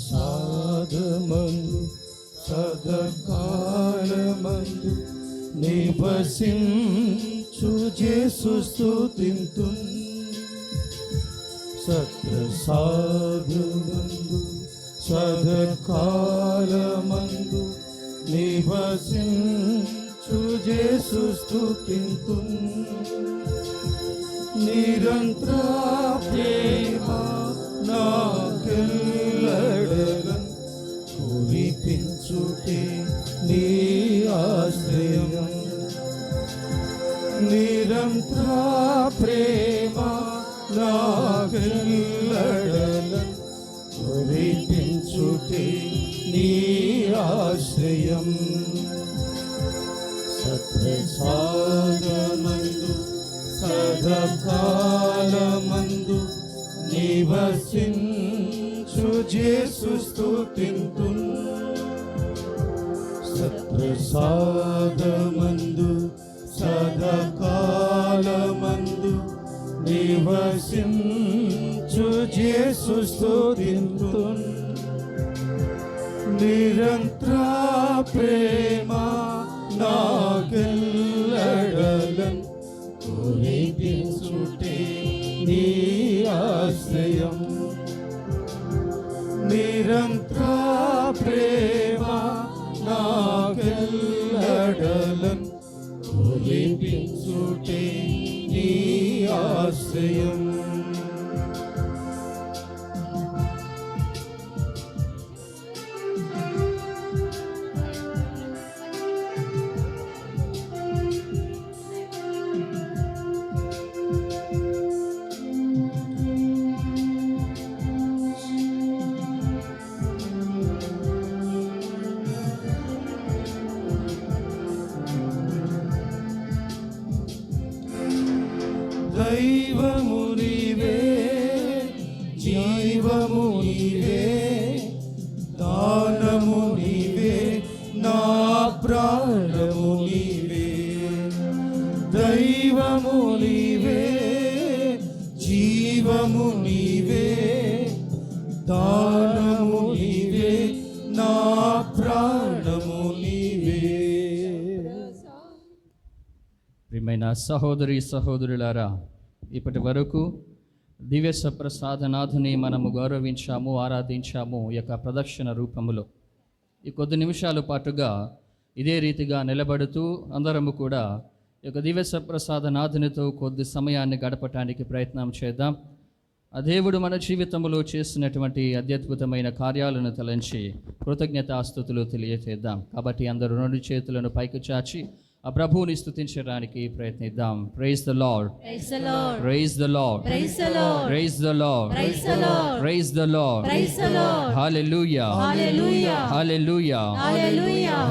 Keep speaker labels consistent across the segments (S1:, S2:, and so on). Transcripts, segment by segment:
S1: సాధమందు సదకాలమందు నివసించు చేసు స్థుతింతు సత్ర సాధమందు సదకాలమందు నివసించు చేసు స్థుతింతు నిరంతర ప్రేమ నాకెల్ కురిపించుటే నీ ఆశ్రయం. నిరంతర ప్రేమ నాకెల్లడల కురిపించుటే నీ ఆశ్రయం. సత్ప్రసాదమందు సదకాలమందు నివసించు జేసు స్తుతింతు సత్ప్రసాదమందు సదకాలమందు నివసించు చేసు స్తుతింతు నిరంతర ప్రేమ నాగల్లడలం కురిపించుటే నీ ఆశ్రయం. నిరంతర ప్రేమ Hallelujah.
S2: ప్రియమైన సహోదరి సహోదరులారా ఇప్పటి వరకు దివ్య సప్రసాదనాథుని మనము గౌరవించాము ఆరాధించాము ఈ యొక్క ప్రదక్షిణ రూపములో. ఈ కొద్ది నిమిషాల పాటుగా ఇదే రీతిగా నిలబడుతూ అందరము కూడా ఈ యొక్క దివ్య సప్రసాదనాథునితో కొద్ది సమయాన్ని గడపటానికి ప్రయత్నం చేద్దాం. ఆ దేవుడు మన జీవితంలో చేసినటువంటి అత్యద్భుతమైన కార్యాలను తలంచి కృతజ్ఞతాస్థుతులు తెలియజేద్దాం కాబట్టి అందరూ రెండు చేతులను పైకి చాచి ఆ ప్రభువుని స్థుతించడానికి ప్రయత్నిద్దాం praise the Lord praise the Lord praise the Lord praise the Lord hallelujah hallelujah hallelujah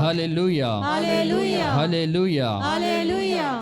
S2: hallelujah
S3: hallelujah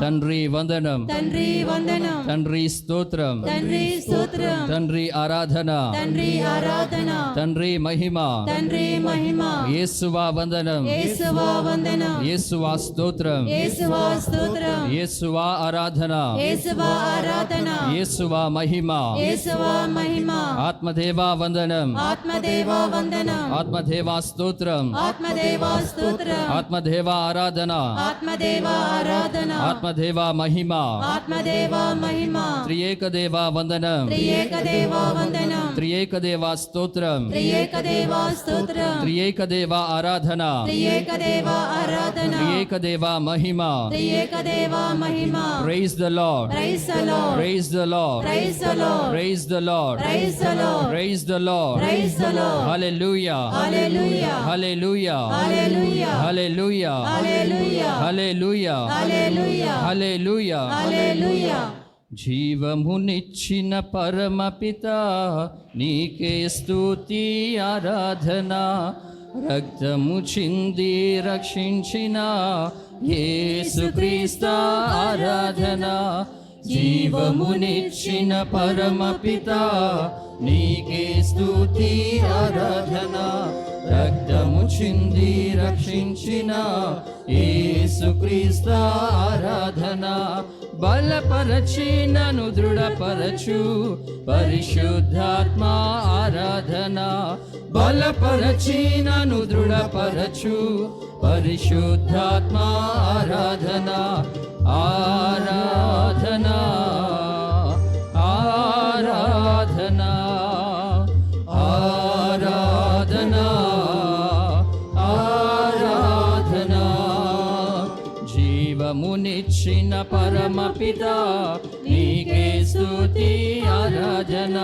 S2: తండ్రి వందనం.
S3: తండ్రి వందనం.
S2: తండ్రి స్తోత్రం.
S3: తండ్రి స్తోత్రం.
S2: తండ్రి ఆరాధన.
S3: తండ్రి ఆరాధన.
S2: తండ్రి మహిమ.
S3: తండ్రి మహిమ.
S2: యేసువా వందనం.
S3: యేసువా వందనం.
S2: యేసువా స్తోత్రం.
S3: యేసువా స్తోత్రం.
S2: యేసువా ఆరాధన.
S3: యేసువా ఆరాధన.
S2: యేసువా మహిమ.
S3: యేసువా మహిమ.
S2: ఆత్మదేవా వందనం.
S3: ఆత్మదేవ వందనం.
S2: ఆత్మదేవా స్తోత్రం.
S3: ఆత్మదేవ స్తోత్రం.
S2: ఆత్మదేవా ఆరాధన.
S3: ఆత్మదేవ ఆరాధన.
S2: ఆత్మదేవా మహిమ
S3: ఆత్మదేవ మహిమ
S2: త్రియేక దేవా వందనం
S3: త్రియేక దేవ వందనం
S2: త్రియేక దేవా స్తోత్రం
S3: త్రియేక దేవ స్తోత్రం
S2: త్రియేక దేవా ఆరాధన
S3: త్రియేక దేవ ఆరాధన
S2: త్రియేక దేవా మహిమ
S3: త్రియేక దేవ మహిమ
S2: praise the Lord
S3: praise the Lord
S2: praise the Lord
S3: praise the Lord
S2: praise the Lord
S3: praise the Lord
S2: praise the Lord
S3: praise the Lord
S2: hallelujah
S3: hallelujah
S2: hallelujah
S3: hallelujah
S2: hallelujah
S3: hallelujah
S2: hallelujah
S3: hallelujah
S2: hallelujah.
S3: Hallelujah.
S2: జీవమునిచ్చిన పరమపిత నీకే స్తుతి ఆరాధన. రక్తము చింది రక్షించిన యేసుక్రీస్త ఆరాధన. జీవమునిచ్చిన పరమపిత నీకే స్తుతి ఆరాధన. రక్తము చింది రక్షించిన ఏసుక్రీస్తు ఆరాధన బలపరచి నను దృఢపరచు. పరిశుద్ధాత్మ ఆరాధన బలపరచి నను దృఢపరచు. పరిశుద్ధాత్మ ఆరాధన ఆరాధనా. జీవమునిచ్చిన పరమపిత నీకే స్తుతి ఆరాధన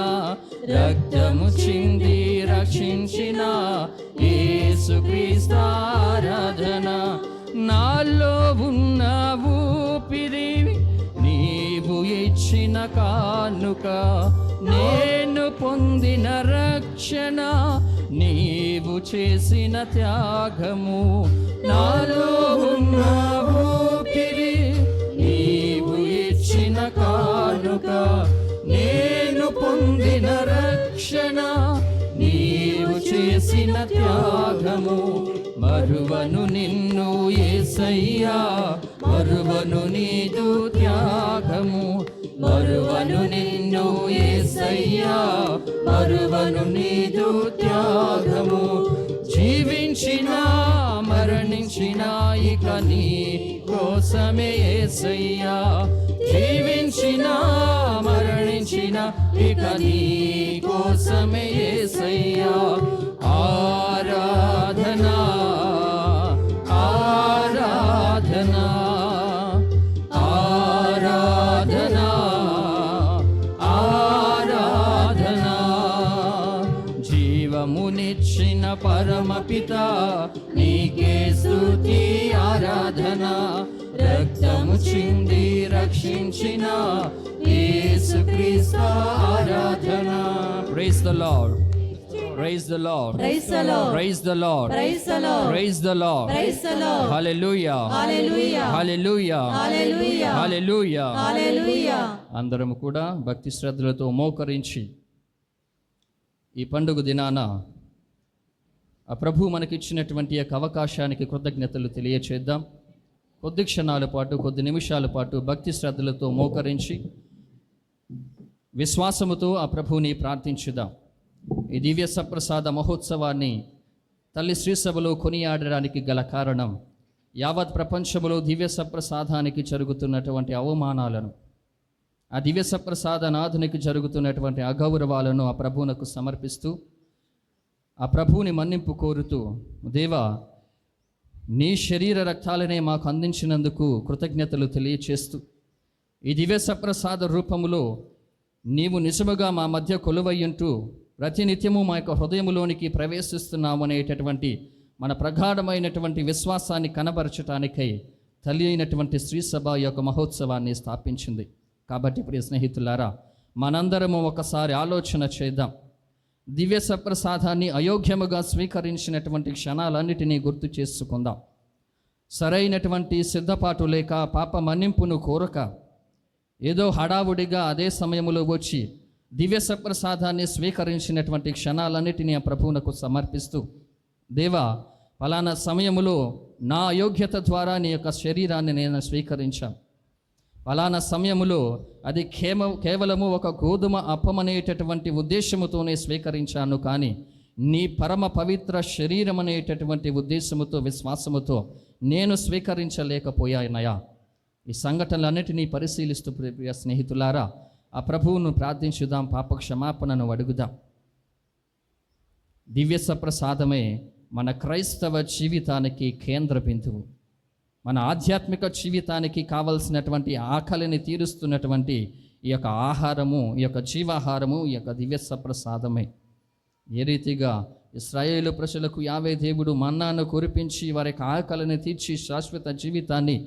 S2: రక్తము చింది రక్షించిన యేసుక్రీస్తు ఆరాధన నాలో ఉన్న ఊపిరి నీవు ఇచ్చిన కానుక నేను పొందిన రక్షణ నీవు చేసిన త్యాగము నాలో ఉన్న కానుక నేను పొందిన రక్షణ నీవు చేసిన త్యాగము. మరువను నిన్ను ఏసయ్యా మరువను నీదు త్యాగము. మరువను నిన్ను ఏసయ్యా మరువను నీదు త్యాగము. జీవించిన మరణించిన ఇక నీ కోసమే ఏసయ్యా. జీవించిన మరణించిన ఇక నీ కోసమే సయ్యా ఆరాధన ఆరాధన ఆరాధన ఆరాధన. జీవమునిచ్చిన పరమపిత నీకే స్తుతి ఆరాధన. రక్తము చింది రక్షించిన యేసుక్రీస్తు ఆరాధన praise the Lord praise the Lord
S3: Praise the Lord.
S2: Praise the Lord
S3: Praise the Lord.
S2: Praise the Lord
S3: Praise the Lord.
S2: హల్లెలూయా
S3: Hallelujah.
S2: హల్లెలూయా
S3: Hallelujah.
S2: హల్లెలూయా
S3: Hallelujah.
S2: అందరం కూడా భక్తి శ్రద్ధలతో మోకరించి ఈ పండుగ దినాన ఆ ప్రభు మనకిచ్చినటువంటి యొక్క అవకాశానికి కృతజ్ఞతలు తెలియచేద్దాం కొద్ది క్షణాల పాటు కొద్ది నిమిషాల పాటు భక్తి శ్రద్ధలతో మోకరించి విశ్వాసముతో ఆ ప్రభువుని ప్రార్థించుదాం. ఈ దివ్య సప్రసాద మహోత్సవాన్ని తల్లి శ్రీసభలో కొనియాడడానికి గల కారణం యావత్ ప్రపంచంలో దివ్య సప్రసాదానికి జరుగుతున్నటువంటి అవమానాలను ఆ దివ్య సప్రసాద నాథునికి జరుగుతున్నటువంటి అగౌరవాలను ఆ ప్రభువునకు సమర్పిస్తూ ఆ ప్రభువుని మన్నింపు కోరుతూ దేవా నీ శరీర రక్తాలనే మాకు అందించినందుకు కృతజ్ఞతలు తెలియచేస్తూ ఈ దివ్య సప్రసాద రూపములో నీవు నిజముగా మా మధ్య కొలువయ్యుంటూ ప్రతినిత్యము మా యొక్క హృదయములోనికి ప్రవేశిస్తున్నాము అనేటటువంటి మన ప్రగాఢమైనటువంటి విశ్వాసాన్ని కనబరచటానికై తల్లి అయినటువంటి శ్రీసభ యొక్క మహోత్సవాన్ని స్థాపించింది. కాబట్టి ప్రియ స్నేహితులారా మనందరము ఒకసారి ఆలోచన చేద్దాం. దివ్య సప్రసాదాన్ని అయోగ్యముగా స్వీకరించినటువంటి క్షణాలన్నిటినీ గుర్తు చేసుకుందాం. సరైనటువంటి సిద్ధపాటు లేక పాప మన్నింపును కోరక ఏదో హడావుడిగా అదే సమయంలో వచ్చి దివ్య సప్రసాదాన్ని స్వీకరించినటువంటి క్షణాలన్నిటినీ ఆ ప్రభువునకు సమర్పిస్తూ దేవా ఫలానా సమయములో నా అయోగ్యత ద్వారా నీ యొక్క శరీరాన్ని నేను స్వీకరించాను. ఫలానా సమయములో అది కేమ కేవలము ఒక గోధుమ అప్పమనేటటువంటి ఉద్దేశముతోనే స్వీకరించాను కానీ నీ పరమ పవిత్ర శరీరం అనేటటువంటి ఉద్దేశముతో విశ్వాసముతో నేను స్వీకరించలేకపోయానయా ఈ సంఘటనలన్నిటినీ పరిశీలిస్తూ ప్రియ స్నేహితులారా ఆ ప్రభువును ప్రార్థించుదాం పాప క్షమాపణను అడుగుదాం. దివ్య సప్రసాదమే మన క్రైస్తవ జీవితానికి కేంద్ర బిందువు మన ఆధ్యాత్మిక జీవితానికి కావలసినటువంటి ఆకలిని తీరుస్తున్నటువంటి ఈ యొక్క ఆహారము ఈ యొక్క జీవాహారము ఈ యొక్క దివ్య సప్రసాదమే. ఏ రీతిగా ఇస్రాయేలు ప్రజలకు యావే దేవుడు మన్నాను కురిపించి వారి యొక్క ఆకలిని తీర్చి శాశ్వత జీవితాన్ని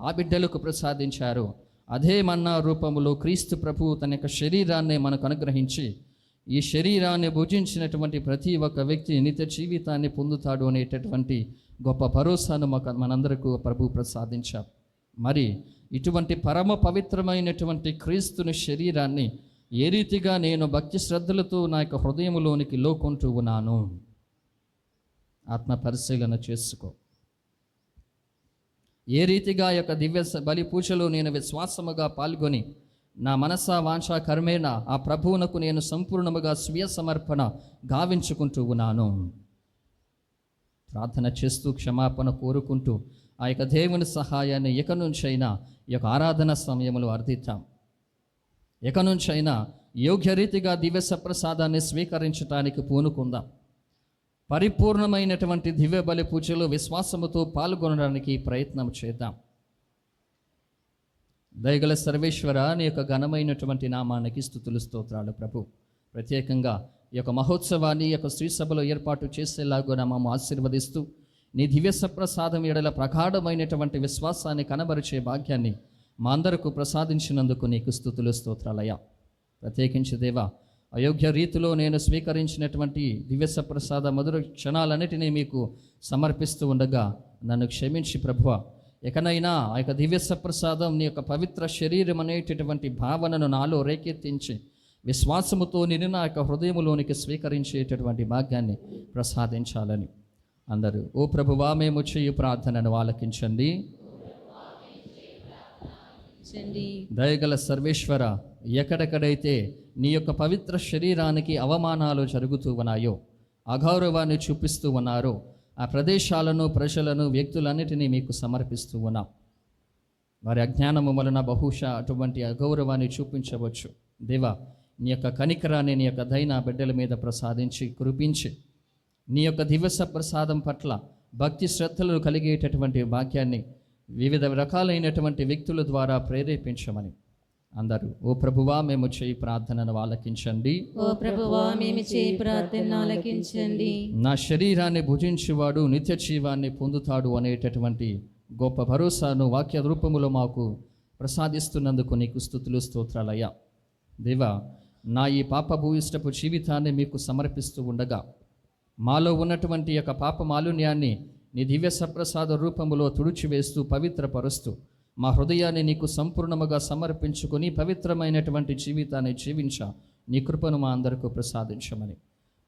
S2: ఆ బిడ్డలకు ప్రసాదించారు. అదే మన్నా రూపములో క్రీస్తు ప్రభు తన యొక్క శరీరాన్ని మనకు అనుగ్రహించి ఈ శరీరాన్ని భుజించినటువంటి ప్రతి ఒక్క వ్యక్తి నిత్య జీవితాన్ని పొందుతాడు అనేటటువంటి గొప్ప భరోసాను మాకు మనందరకు ప్రభు ప్రసాదించారు మరి ఇటువంటి పరమ పవిత్రమైనటువంటి క్రీస్తుని శరీరాన్ని ఏ రీతిగా నేను భక్తి శ్రద్ధలతో నా యొక్క హృదయములోనికి లోకొంటూ ఉన్నాను? ఆత్మ పరిశీలన చేసుకో. ఏ రీతిగా యొక్క దివ్య బలి పూజలో నేను విశ్వాసముగా పాల్గొని నా మనస వాంఛ కర్మేణ ఆ ప్రభువునకు నేను సంపూర్ణముగా స్వీయ సమర్పణ గావించుకుంటూ ఉన్నాను? ప్రార్థన చేస్తూ క్షమాపణ కోరుకుంటూ ఆ యొక్క దేవుని సహాయాన్ని ఇక నుంచైనా ఈ యొక్క ఆరాధన సమయంలో అర్థిద్దాం ఇక నుంచైనా యోగ్య రీతిగా దివ్య సప్రసాదాన్ని స్వీకరించడానికి పూనుకుందాం. పరిపూర్ణమైనటువంటి దివ్య బలి పూజలో విశ్వాసముతో పాల్గొనడానికి ప్రయత్నం చేద్దాం. దయగల సర్వేశ్వర నీ యొక్క ఘనమైనటువంటి నామానికి స్థుతులు స్తోత్రాలు ప్రభు. ప్రత్యేకంగా ఈ యొక్క మహోత్సవాన్ని ఈ యొక్క శ్రీ సభలో ఏర్పాటు చేసేలాగా మమ్మ ఆశీర్వదిస్తూ నీ దివ్య సప్రసాదం ఎడల ప్రగాఢమైనటువంటి విశ్వాసాన్ని కనబరిచే భాగ్యాన్ని మా అందరకు ప్రసాదించినందుకు నీకు స్థుతులు స్తోత్రాలయ్యా. ప్రత్యేకించి దేవా అయోగ్య రీతిలో నేను స్వీకరించినటువంటి దివ్య సప్రసాద మధుర క్షణాలన్నిటినీ మీకు సమర్పిస్తూ ఉండగా నన్ను క్షమించి ప్రభువ. ఎకనైనా ఆ యొక్క దివ్య సప్రసాదం నీ యొక్క పవిత్ర శరీరం అనేటటువంటి భావనను నాలో రేకెత్తించి విశ్వాసముతో నిన్ను యొక్క హృదయములోనికి స్వీకరించేటటువంటి భాగ్యాన్ని ప్రసాదించాలని. అందరూ ఓ ప్రభువా మేము చేయు ప్రార్థనను ఆలకించండి.
S3: చండి
S2: దయగల సర్వేశ్వర ఎక్కడెక్కడైతే నీ యొక్క పవిత్ర శరీరానికి అవమానాలు జరుగుతూ ఉన్నాయో అగౌరవాన్ని చూపిస్తూ ఉన్నారో ఆ ప్రదేశాలను ప్రజలను వ్యక్తులన్నిటినీ మీకు సమర్పిస్తూ ఉన్నాం. వారి అజ్ఞానము వలన బహుశా అటువంటి అగౌరవాన్ని చూపించవచ్చు. దేవా నీ యొక్క కనికరాన్ని నీ యొక్క దైన బిడ్డల మీద ప్రసాదించి కురిపించి. నీ యొక్క దివస ప్రసాదం పట్ల భక్తి శ్రద్ధలు కలిగేటటువంటి వాక్యాన్ని వివిధ రకాలైనటువంటి వ్యక్తుల ద్వారా ప్రేరేపించమని అందరూ ఓ ప్రభువా మేము చేయి ప్రార్థనను ఆలకించండి.
S3: ఓ ప్రభువా మేము చేయి ప్రార్థన ఆలకించండి.
S2: నా శరీరాన్ని భుజించేవాడు నిత్య జీవాన్ని పొందుతాడు అనేటటువంటి గొప్ప భరోసాను వాక్య రూపములో మాకు ప్రసాదిస్తున్నందుకు నీకు స్థుతులు స్తోత్రాలయ్యా. దేవా నా ఈ పాప భూయిష్టపు జీవితాన్ని మీకు సమర్పిస్తూ ఉండగా మాలో ఉన్నటువంటి యొక్క పాప మాలిన్యాన్ని నీ దివ్య సప్రసాద రూపములో తుడిచివేస్తూ పవిత్రపరుస్తూ మా హృదయాన్ని నీకు సంపూర్ణముగా సమర్పించుకొని పవిత్రమైనటువంటి జీవితాన్ని జీవించ. నీ కృపను మా అందరికీ ప్రసాదించమని.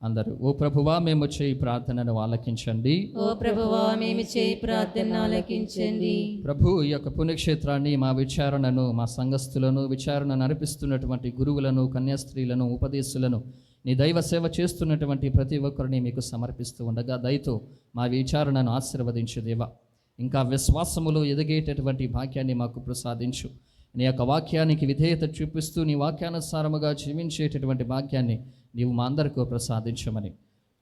S2: అందరూ ఓ ప్రభువా మేము చేయి ప్రార్థనను ఆలకించండి.
S3: ఓ ప్రభువా మేము చేయి ప్రార్థన ఆలకించండి.
S2: ప్రభు ఈ యొక్క పుణ్యక్షేత్రాన్ని మా విచారణను మా సంఘస్థులను విచారణ నడిపిస్తున్నటువంటి గురువులను కన్యాస్త్రీలను ఉపదేశులను నీ దైవ సేవ చేస్తున్నటువంటి ప్రతి ఒక్కరిని మీకు సమర్పిస్తూ ఉండగా దయతో మా విచారణను ఆశీర్వదించు దేవా. ఇంకా విశ్వాసములో ఎదిగేటటువంటి భాగ్యాన్ని మాకు ప్రసాదించు. నీ యొక్క వాక్యానికి విధేయత చూపిస్తూ నీ వాక్యానుసారముగా జీవించేటటువంటి భాగ్యాన్ని నీవు మా అందరికీ ప్రసాదించమని.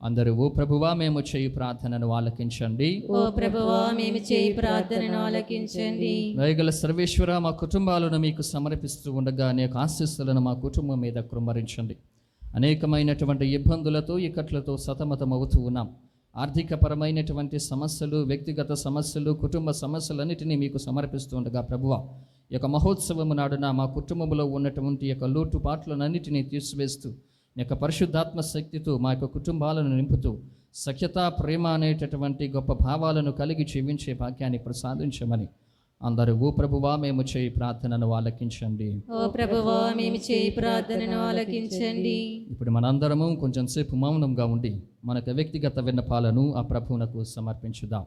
S2: అందరూ ఓ ప్రభువా మేము చేయి ప్రార్థనను ఆలకించండి.
S3: ఓ ప్రభువా మేము చేయి ప్రార్థనను ఆలకించండి.
S2: దయగల సర్వేశ్వర మా కుటుంబాలను మీకు సమర్పిస్తూ ఉండగా అనేక ఆశీస్సులను మా కుటుంబం మీద కృమ్మరించండి అనేకమైనటువంటి ఇబ్బందులతో ఇక్కట్లతో సతమతమవుతూ ఉన్నాం. ఆర్థికపరమైనటువంటి సమస్యలు వ్యక్తిగత సమస్యలు కుటుంబ సమస్యలన్నిటినీ మీకు సమర్పిస్తూ ఉండగా ప్రభువ ఈ యొక్క మహోత్సవము నాడున మా కుటుంబంలో ఉన్నటువంటి యొక్క లోటుపాట్లనన్నిటినీ తీసివేస్తూ యొక్క పరిశుద్ధాత్మ శక్తితో మా యొక్క కుటుంబాలను నింపుతూ సఖ్యత ప్రేమ అనేటటువంటి గొప్ప భావాలను కలిగి జీవించే భాగ్యాన్ని ప్రసాదించమని అందరూ ఓ ప్రభువా మేము చేయి ప్రార్థనను ఆలకించండి.
S3: ఓ ప్రభువా మేము చేయి ప్రార్థనను ఆలకించండి.
S2: ఇప్పుడు మనందరము కొంచెం సేపు మౌనంగా ఉండి మనకు వ్యక్తిగత విన్నపాలను ఆ ప్రభువునకు సమర్పించుదాం.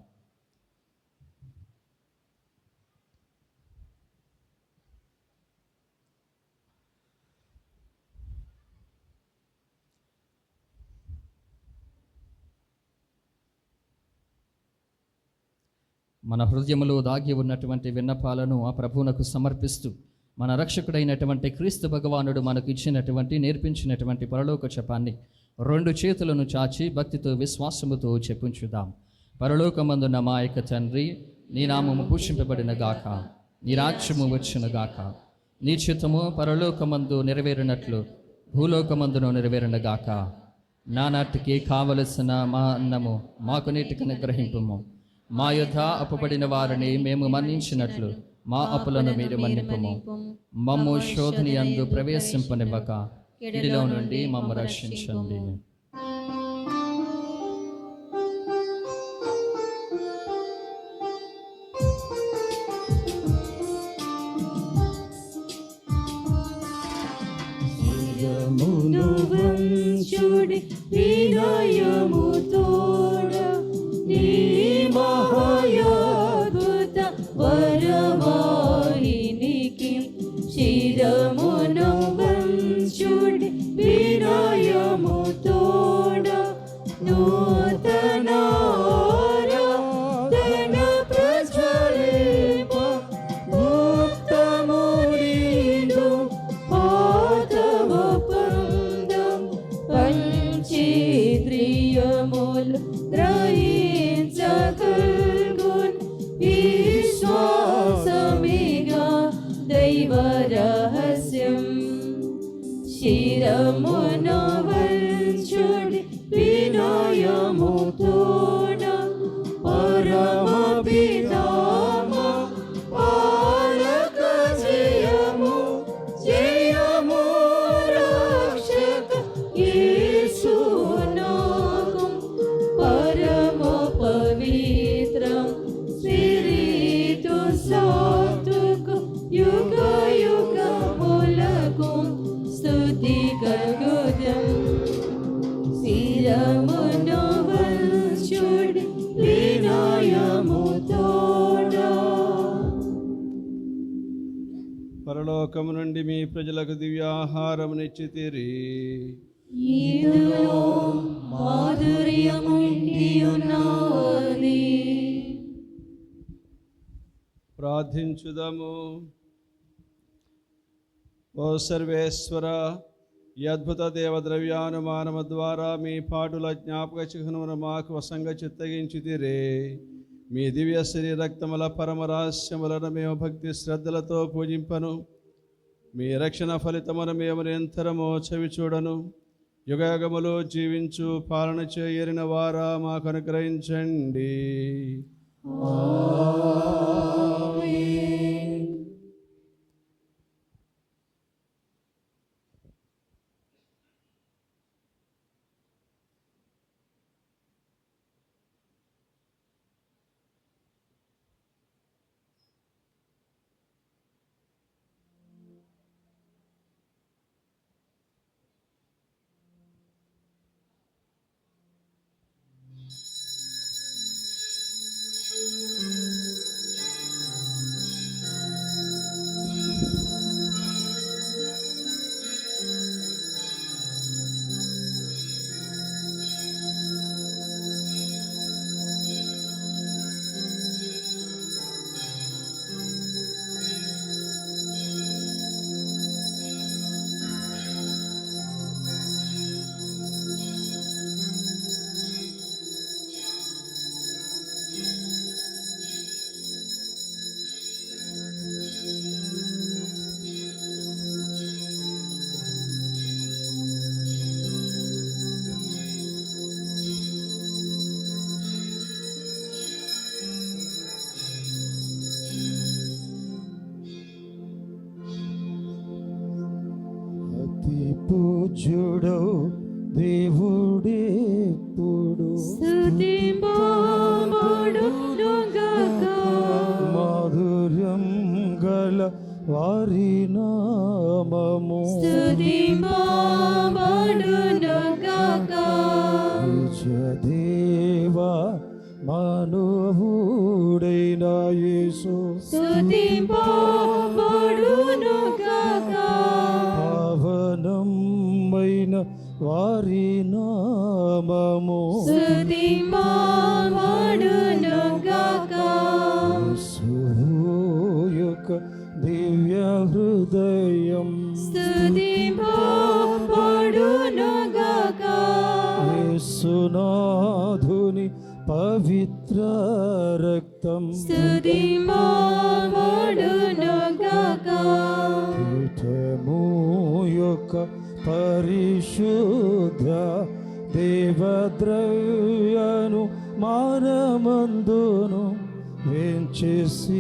S2: మన హృదయములో దాగి ఉన్నటువంటి విన్నపాలను ఆ ప్రభువునకు సమర్పిస్తూ మన రక్షకుడైనటువంటి క్రీస్తు భగవానుడు మనకు ఇచ్చినటువంటి నేర్పించినటువంటి పరలోక జపాన్ని రెండు చేతులను చాచి భక్తితో విశ్వాసముతో చెప్పుంచుదాం. పరలోకమందున్న మా యొక్క తండ్రి నీ నామము పూషింపబడిన గాక. నీ రాజ్యము వచ్చిన గాక. నీ చిత్తము పరలోకమందు నెరవేరినట్లు భూలోకమందును నెరవేరిన గాక. నానాటికి కావలసిన మా అన్నము మాకు నీటికి నిగ్రహింపము మా యొద్ అప్పబడిన వారిని మేము మన్నించినట్లు మా అప్పులను మీరు మన్నిపము. మమ్ము శోధని అందు ప్రవేశింపనివ్వక ఇడిలో నుండి మమ్మ రక్షించండి.
S3: మును మీ ప్రజలకు దివ్యాహారం నిచ్చితిరి. ప్రార్థించుదము. ఓ సర్వేశ్వర ఈ అద్భుత దేవద్రవ్యానుమానము ద్వారా మీ పాటుల జ్ఞాపక చిహ్నమును మాకు వసంగ చిత్తగించితిరే. మీ దివ్య శరీర రక్తముల పరమ రహస్యములను మేము భక్తి శ్రద్ధలతో పూజింపను. మీ రక్షణ ఫలితమును మేము నిరంతరము చవి చూడను యుగయుగములు జీవించు పాలన చేయరిన వారా మాకు అనుగ్రహించండి.
S1: ఒక పరిశుద్ధ దేవద్రవ్యను మానమందును వెంచేసి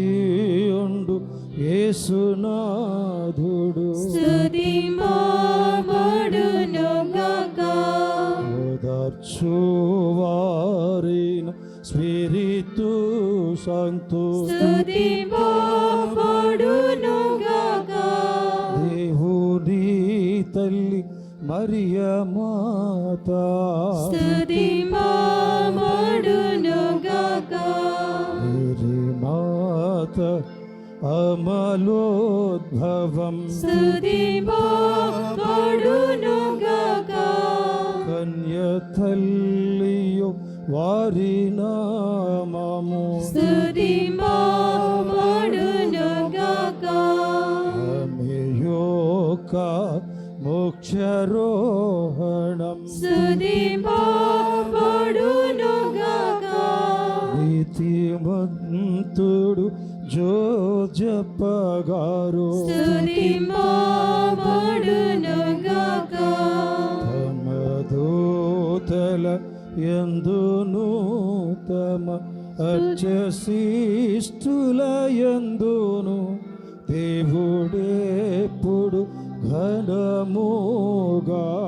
S4: മാത
S1: അമലോദ്ഭവം. കന്യതല്ലിയോ വാരിനാ.
S4: స్తుతింపబడునుగాక
S1: నీతిమంతుడు జోజప్పగారు
S3: స్తుతింపబడునుగాక
S1: తమ దూతల ఎందును తమ అర్చశిష్టుల ఎందును
S3: God.